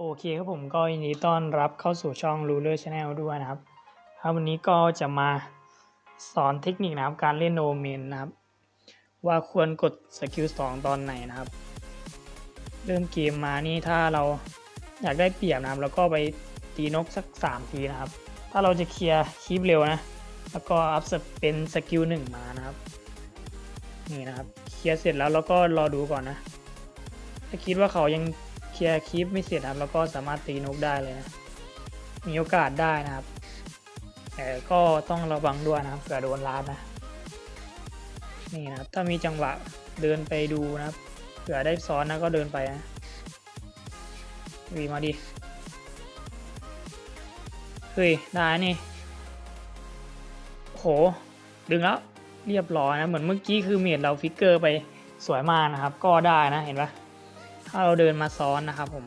โอเคครับผมก็ยินดีต้อนรับเข้าสู่ช่อง Ruler Channel ด้วยนะครับ ครับวันนี้ก็จะมาสอนเทคนิคนะครับการเล่นโนเมนนะครับ ว่าควรกดสกิล2ตอนไหนนะครับ เริ่มเกมมานี่ถ้าเราอยากได้เปรียบนะครับ แล้วก็ไปตีนกสัก 3 ทีนะครับ ถ้าเราจะเคลียร์คลิปเร็วนะ แล้วก็อัพเป็นสกิลหนึ่งมานะครับนี่นะครับ เคลียร์เสร็จแล้วเราก็รอดูก่อนนะ ถ้าคิดว่าเขายัง เคลียร์คลิปไม่เสร็จครับ แล้วก็สามารถตีนกได้เลยนะมีโอกาสได้นะครับแต่ก็ต้องระวังด้วยนะครับเผื่อโดนลาดนะนี่นะครับถ้ามีจังหวะเดินไปดูนะครับเผื่อได้ซ้อนนะก็เดินไปนะวีมาดิเฮ้ยได้นี่โหดึงแล้วเรียบร้อยนะเหมือนเมื่อกี้คือเมดเราฟิกเกอร์ไปสวยมากนะครับ ก็ได้นะเห็นปะ ถ้าเราเดินมาซ้อนนะครับผม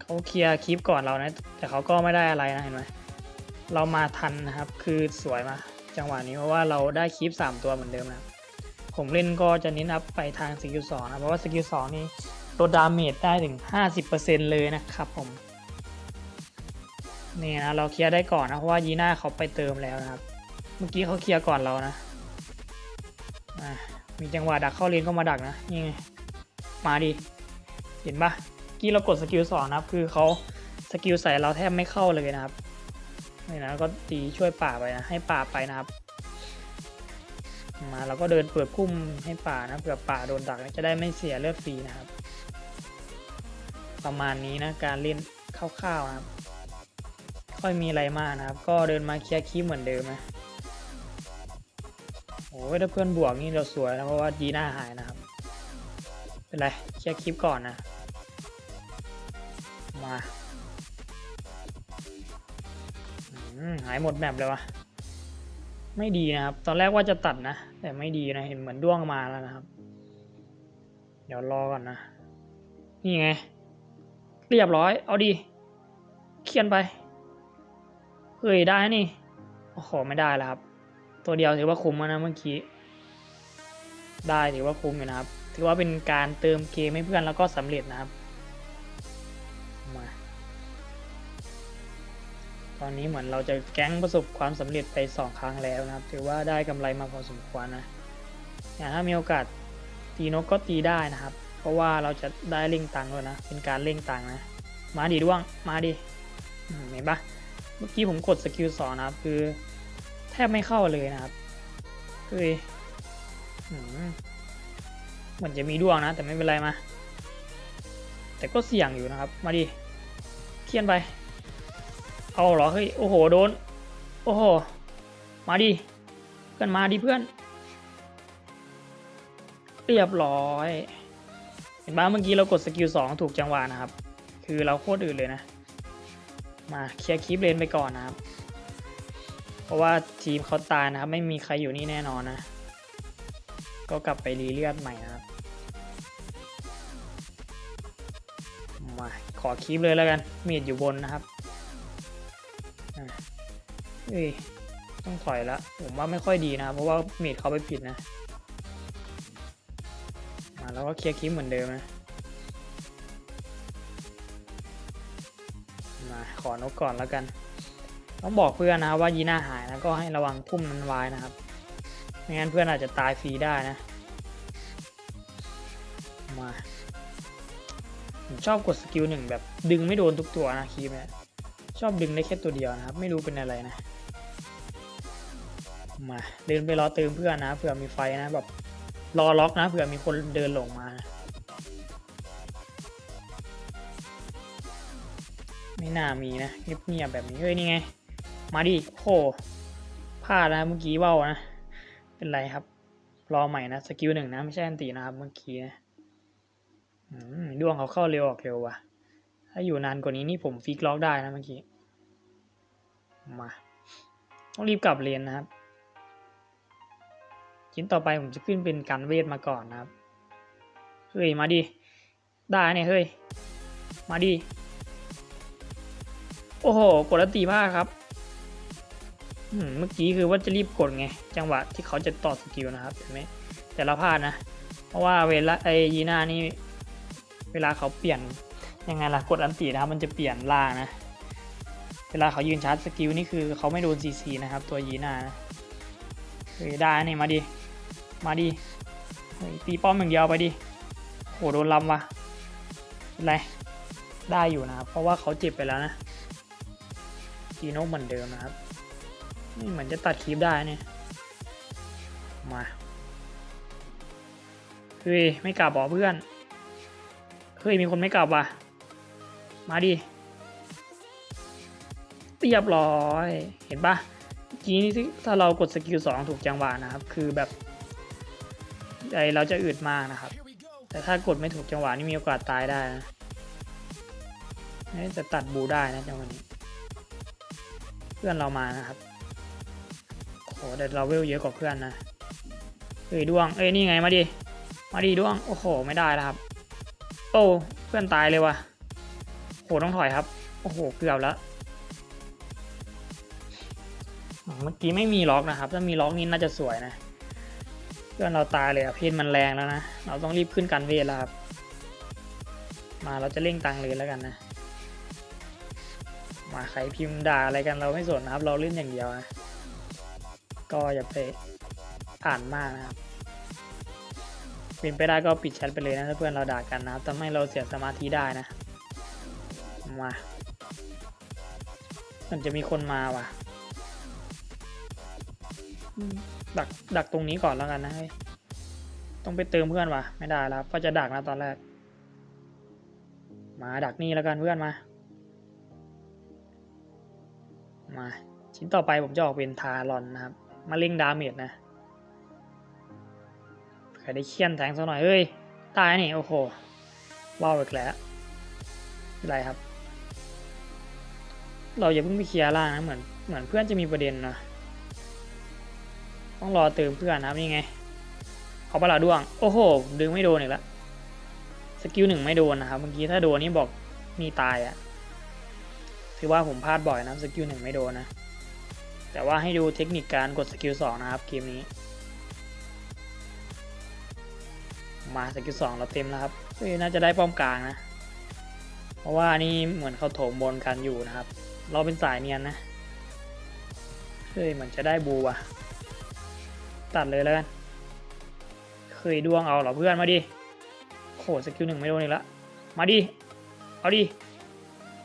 เขาเคลียร์คลิปก่อนเรานะ แต่เขาก็ไม่ได้อะไรนะเห็นไหมเรามาทันนะครับ คือสวยมาจังหวะนี้เพราะว่าเราได้คลิป 3 ตัวเหมือนเดิมนะผมเล่นก็จะเน้นอัพไปทางสกิลสองนะเพราะว่าสกิลสองนี่ลดดาเมจได้ถึง 50%เลยนะครับผมนี่นะเราเคลียร์ได้ก่อนนะเพราะว่ายีน่าเขาไปเติมแล้วนะครับ เมื่อกี้เขาเคลียร์ก่อนเรานะมีจังหวะดักเข้าเลนก็มาดักนะนี่ไง มาดิ เห็นปะกี้เรากดสกิลสองนะครับ คือเขาสกิลใส่เราแทบไม่เข้าเลยนะครับนี่นะก็ตีช่วยป่าไปนะ ให้ป่าไปนะครับ มาเราก็เดินเปิดพุ่มให้ป่านะเผื่อป่าโดนดักจะได้ไม่เสียเลือดฟรีนะครับ ประมาณนี้นะการเล่นคร่าวๆนะครับ ค่อยมีอะไรมากนะครับ ก็เดินมาเคลียร์คีบเหมือนเดิมนะโอ้ยถ้าเพื่อนบวกนี่เราสวยนะเพราะว่าดีหน้าหายนะครับ เป็นไรเคลียร์คลิปก่อนนะ มาหายหมดแมปเลยวะไม่ดีนะครับ ตอนแรกว่าจะตัดนะ แต่ไม่ดีนะ เห็นเหมือนด้วงมาแล้วนะครับ เดี๋ยวรอก่อนนะ นี่ไง เรียบร้อย เอาดี เขียนไป เฮ้ย ได้นี่ โอ้โห ไม่ได้แล้วครับ ตัวเดียวถือว่าคุ้มแล้วนะเมื่อกี้ ได้ถือว่าคุ้มอยู่นะครับ ถือว่าเป็นการเติมเกมให้เพื่อนแล้วก็สำเร็จนะครับมาตอนนี้เหมือนเราจะแก๊งประสบความสำเร็จไปสองครั้งแล้วนะครับ ถือว่าได้กำไรมาพอสมควรนะอย่างถ้ามีโอกาสตีนกก็ตีได้นะครับ เพราะว่าเราจะได้เล่งตังค์ด้วยนะ เป็นการเล่งตังค์นะ มาดีด้วง มาดีเห็นปะเมื่อกี้ผมกดสกิลสองนะครับ คือแทบไม่เข้าเลยนะครับเฮ้ยหืม เหมือนจะมีดวงนะ แต่ไม่เป็นไรมา แต่ก็เสี่ยงอยู่นะครับ มาดิเคียนไป เอาเหรอเฮ้ยโอ้โหโดน โอ้โห มาดิเพื่อนมาดิเพื่อน เรียบร้อย เห็นปะเมื่อกี้เรากดสกิลสองถูกจังหวะนะครับ คือเราโคตรอื่นเลยนะ มาเคลียร์คลิปเลนไปก่อนนะครับ เพราะว่าทีมเขาตายนะครับ ไม่มีใครอยู่นี่แน่นอนนะ ก็กลับไปรีเลือดใหม่นะครับ มา ขอคลิปเลยแล้วกันเมีดอยู่บนนะครับเอ้ยต้องถอยละ ผมว่าไม่ค่อยดีนะ เพราะว่าเมีดเขาไปผิดนะ มาแล้วก็เคลียร์คลิปเหมือนเดิมนะ มาขอนกก่อนแล้วกัน ต้องบอกเพื่อนนะว่ายีน่าหายนะก็ให้ระวังพุ่มมันวายนะครับ ไม่งั้นเพื่อนอาจจะตายฟรีได้นะ มา ผมชอบกดสกิลหนึ่งแบบดึงไม่โดนทุกตัวนะคีมเนี่ยชอบดึงได้แค่ตัวเดียวนะครับ ไม่รู้เป็นอะไรนะ มาเดินไปรอเติมเพื่อนนะเผื่อมีไฟนะแบบรอล็อกนะเผื่อมีคนเดินหลงมานะไม่น่ามีนะเงียบๆแบบนี้เฮ้ยนี่ไง มาดิโหพลาดนะเมื่อกี้เบ้านะ เป็นไรครับ รอใหม่นะสกิลหนึ่งนะไม่ใช่อันตีนะครับเมื่อกี้นะ ดวงเขาเข้าเร็วออกเร็วว่ะ ถ้าอยู่นานกว่านี้นี่ผมฟิกล็อกได้นะเมื่อกี้ มา ต้องรีบกลับเรียนนะครับ ชิ้นต่อไปผมจะขึ้นเป็นการเวทมาก่อนนะครับ เฮ้ย มาดิ ได้เนี่ยเฮ้ย มาดิ โอ้โห กดล้วตีพลาดครับอืมเมื่อกี้คือว่าจะรีบกดไง จังหวะที่เขาจะต่อสกิลนะครับเห็นไหมแต่เราพลาดนะ เพราะว่าเวลาไอยีน่านี่ เวลาเขาเปลี่ยนยังไงล่ะกดอันตีนะครับมันจะเปลี่ยนล่างนะ เวลาเขายืนชาร์จสกิลนี่คือเขาไม่โดนซีซีนะครับ ตัวยีน่านะเฮ้ยได้นี่มาดิ มาดิเฮ้ยตีป้อมอย่างเดียวไปดิโหโดนลำวะเป็นไรได้อยู่นะครับ เพราะว่าเขาเจ็บไปแล้วนะจีโน่เหมือนเดิมนะครับ นี่เหมือนจะตัดคลิปได้เนี่ยมาเฮ้ยไม่กลับบอกเพื่อน ฮ้ยมีคนไม่กลับว่ะ มาดิเรียบร้อย เห็นปะเมื่อกี้นี่ถ้าเรากดสกิลสองถูกจังหวะนะครับ คือแบบใจเราจะอึดมากนะครับ แต่ถ้ากดไม่ถูกจังหวะนี่มีโอกาสตายได้นะจะตัดบูได้นะจังหวะนี้ เพื่อนเรามานะครับโหแต่เราเวลเยอะกว่าเพื่อนนะเอ้ยดวง เอ้ยนี่ไงมาดิ มาดิดวง โอ้โห ไม่ได้แล้วครับ อ้เพื่อนตายเลยว่ะโหต้องถอยครับ โอ้โห เกือบแล้วเมื่อกี้ไม่มีล็อกนะครับ ถ้ามีล็อกนี่น่าจะสวยนะ เพื่อนเราตายเลยอะเพนมันแรงแล้วนะ เราต้องรีบขึ้นกันเวทแล้วครับ มาเราจะเร่งตังเลยแล้วกันนะ มาใครพิมพ์ด่าอะไรกันเราไม่สนนะครับ เราเล่นอย่างเดียวนะ ก็อย่าไปอ่านมากนะครับ เป็นไปได้ก็ปิดแชทไปเลยนะถ้าเพื่อนเราด่ากันนะครับทำให้เราเสียสมาธิได้นะ มามันจะมีคนมาว่ะอืมดักดักตรงนี้ก่อนแล้วกันนะเฮ้ยต้องไปเติมเพื่อนว่ะ ไม่ได้แล้วก็จะดักนะตอนแรก มาดักนี่แล้วกันเพื่อนมา มา ชิ้นต่อไปผมจะออกเป็นทารอนนะครับ มาเล่งดาเมจนะใครได้เคี่ยนแทงสักหน่อยเฮ้ย ตายนี่ โอ้โหว้าวอีกแล้วไม่ไรครับ เราอย่าเพิ่งไปเคลียร์ล่างนะเหมือนเหมือนเพื่อนจะมีประเด็นนะต้องรอเติมเพื่อนนะครับนี่ไงเอาปลาด้วง โอ้โห ดึงไม่โดนอีกแล้วสกิลหนึ่งไม่โดนนะครับเมื่อกี้ถ้าโดนนี่บอกมีตายอะ่ะถือว่าผมพลาดบ่อยนะสกิลหนึ่งไม่โดนนะ แต่ว่าให้ดูเทคนิคการกดสกิลสองนะครับเกมนี้ มาสกิลสองเราเต็มแล้วครับเฮ้ยน่าจะได้ป้อมกลางนะ เพราะว่านี่เหมือนเขาโถมบนกันอยู่นะครับ เราเป็นสายเนียนนะเฮ้ยเหมือนจะได้บูว่ะ ตัดเลยแล้วกัน เคยดวงเอาเหรอเพื่อนมาดิโหสกิลหนึ่งไม่โดนอีกแล้วมาดิ เอาดิ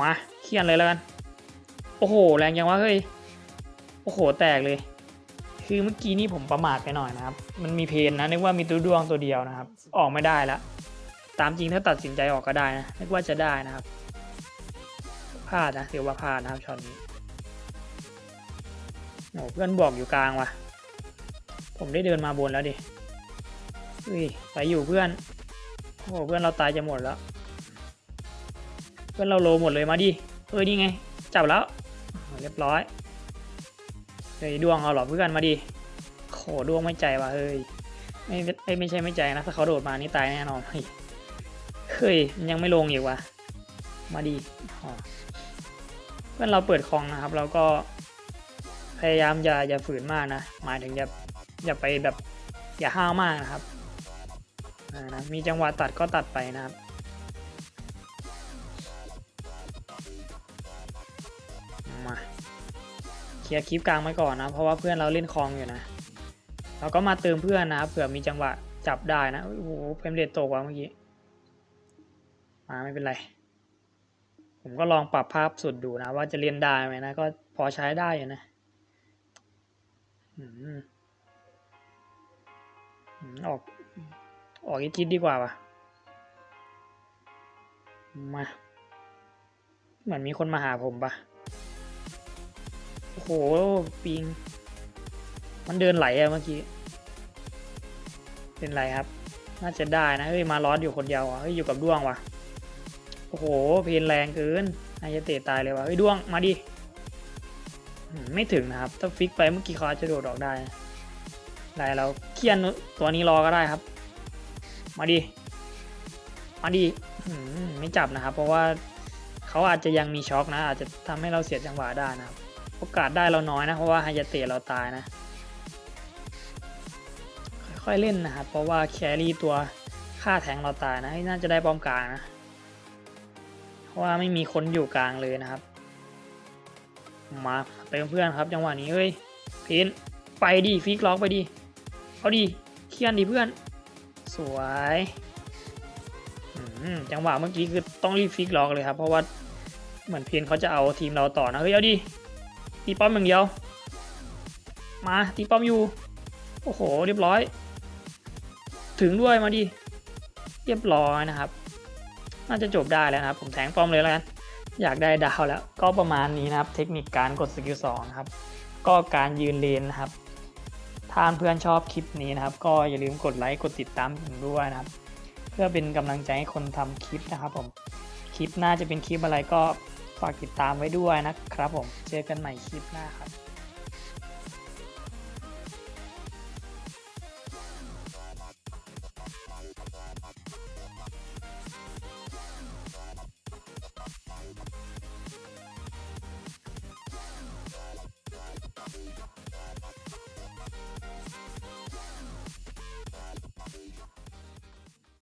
มาเคียนเลยแล้วกัน โอ้โห แรงยังวะเฮ้ย โอ้โห แตกเลย คือเมื่อกี้นี่ผมประมาทไปหน่อยนะครับ มันมีเพนนะนึกว่ามีตัวดวงตัวเดียวนะครับ ออกไม่ได้แล้วตามจริงถ้าตัดสินใจออกก็ได้นะนึกว่าจะได้นะครับพลาดนะถือว่าพลาดนะครับช็อตนี้โอ้เพื่อนบอกอยู่กลางว่ะ ผมได้เดินมาบนแล้วดิเฮ้ยไปอยู่เพื่อนโอ้เพื่อนเราตายจะหมดแล้ว เพื่อนเราโลหมดเลยมาดิเอ้ยนี่ไง จับแล้วเรียบร้อย เฮ้ยดวงเอาหรอเพื่อนมาดิโหดวงไม่ใจว่ะเฮ้ยไม่ไม่ไม่ใช่ไม่ใจนะถ้าเขาโดดมานี่ตายแน่นอนเฮ้ยเฮ้ยมันยังไม่ลงอีกว่ะมาดิอ๋อเพื่อนเราเปิดคลองนะครับ เราก็พยายามอย่าอย่าฝืนมากนะหมายถึงอย่าอย่าไปแบบอย่าห้าวมากนะครับอ่านะมีจังหวะตัดก็ตัดไปนะครับ เคลียร์คลิปกลางไว้ก่อนนะ เพราะว่าเพื่อนเราเล่นคลองอยู่นะ เราก็มาเติมเพื่อนนะครับเผื่อมีจังหวะจับได้นะ โอ้โหเฟรมเรทตกว่ะเมื่อกี้มาไม่เป็นไร ผมก็ลองปรับภาพสุดดูนะ ว่าจะเล่นได้ไหมนะ ก็พอใช้ได้อยู่นะอืมออก ออกอีกทิศดีกว่าว่ะ มา เหมือนมีคนมาหาผมปะ โอ้โห ปิง มันเดินไหลอะเมื่อกี้ เป็นไรครับ น่าจะได้นะ เฮ้ย มาลอสอยู่คนเดียวอะ เฮ้ย อยู่กับด้วงว่ะ โอ้โห เพนแรงเกินนายจะเตะตายเลยว่ะ เฮ้ย ด้วง มาดิ ไม่ถึงนะครับ ถ้าฟิกไปเมื่อกี้เขาอาจจะโดดออกได้ได้เราเคียนตัวนี้รอก็ได้ครับ มาดิ มาดิไม่จับนะครับ เพราะว่าเขาอาจจะยังมีช็อคนะ อาจจะทำให้เราเสียจังหวะได้นะครับ โอกาสได้เราน้อยนะ เพราะว่าฮายาเตะเราตายนะ ค่อยๆเล่นนะครับ เพราะว่าแครี่ตัวฆ่าแทงเราตายนะเฮ้น่าจะได้ป้อมกลางนะ เพราะว่าไม่มีคนอยู่กลางเลยนะครับ มาเติมเพื่อนครับ จังหวะนี้เฮ้ยเพนไปดิฟิกล็อกไปดิเอาดิเคียนดิเพื่อน สวยจังหวะเมื่อกี้คือต้องรีบฟิกล็อกเลยครับ เพราะว่าเหมือนเพียนเขาจะเอาทีมเราต่อนะเฮ้ยเอาดิ ตีป้อมอย่างเดียว มาตีป้อมอยู่ โอ้โห เรียบร้อย ถึงด้วยมาดิ เรียบร้อยนะครับ น่าจะจบได้แล้วนะครับ ผมแทงป้อมเลยแล้วกัน อยากได้ดาวแล้ว ก็ประมาณนี้นะครับ เทคนิคการกดสกิลสองครับ ก็การยืนเลนนะครับ ถ้าเพื่อนชอบคลิปนี้นะครับ ก็อย่าลืมกดไลค์ กดติดตามผมด้วยนะครับ เพื่อเป็นกำลังใจให้คนทำคลิปนะครับผม คลิปหน้าจะเป็นคลิปอะไรก็ ฝากติดตามไว้ด้วยนะครับผม เจอกันใหม่คลิปหน้าครับ